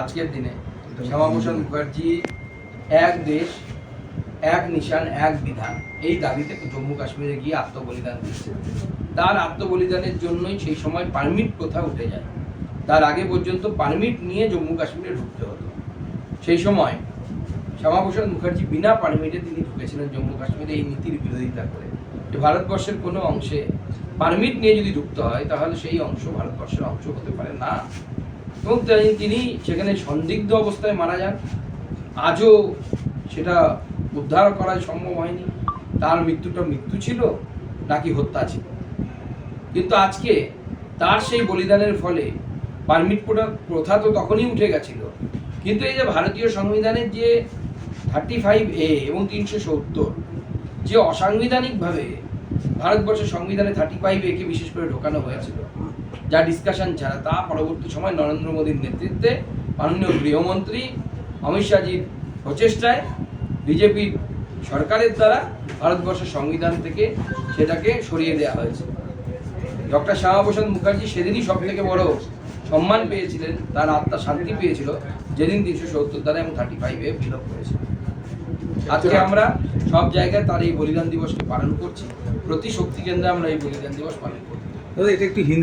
আজকের দিনে। শ্যামাপ্রসাদ মুখার্জি, এক দেশ, এক নিশান, এক বিধান। এই দাবিতে জম্মু কাশ্মীরে গিয়ে আত্মবলিদান দিয়েছে তার আত্মবলিদানের জন্যই সেই সময় পারমিট প্রথা উঠে যায়। তার আগে পর্যন্ত পারমিট নিয়ে জম্মু কাশ্মীরে ঢুকতে হতো। সেই সময় শ্যামাপ্রসাদ মুখার্জি বিনা পারমিটে তিনি ঢুকেছিলেন জম্মু কাশ্মীরে এই নীতির বিরোধিতা করে। যে ভারতবর্ষের কোনো অংশে পারমিট নিয়ে যদি ঢুকতে হয়, তাহলে সেই অংশ ভারতবর্ষের অংশ হতে পারে না। এবং তাই- তিনি সেখানে সন্দিগ্ধ অবস্থায় মারা যান। আজও সেটা উদ্ধার করা সম্ভব হয়নি। তার মৃত্যুটা মৃত্যু ছিল, নাকি হত্যা ছিল। কিন্তু আজকে তার সেই বলিদানের ফলে পারমিট প্রথা প্রথা তো তখনই উঠে গেছিল। কিন্তু এই যে ভারতীয় সংবিধানের যে থার্টি ফাইভ এ এবং তিনশো সত্তর, যে অসাংবিধানিকভাবে ভারতবর্ষের সংবিধানে থার্টি ফাইভ একে বিশেষ করে ঢোকানো হয়েছিল। যা ডিসকাশন ছাড়া তা পরবর্তী সময় নরেন্দ্র মোদীর নেতৃত্বে মাননীয় গৃহমন্ত্রী অমিত শাহজির প্রচেষ্টায় বিজেপির সরকারের দ্বারা ভারতবর্ষের সংবিধান থেকে সেটাকে সরিয়ে দেওয়া হয়েছে। ডক্টর শ্যামাপ্রসাদ মুখার্জি সেদিনই সব থেকে বড় সম্মান পেয়েছিলেন। তার আত্মা শান্তি পেয়েছিল, যেদিন তিনশো সত্তর দ্বারা এবং থার্টি ফাইভে বিলোপ করেছিল। আজকে আমরা সব জায়গায় তার এই বলিদান দিবসকে পালন করছি। প্রতি শক্তি কেন্দ্রে আমরা এই বলিদান দিবস পালন করছি দাদা, এটা একটু হিন্দি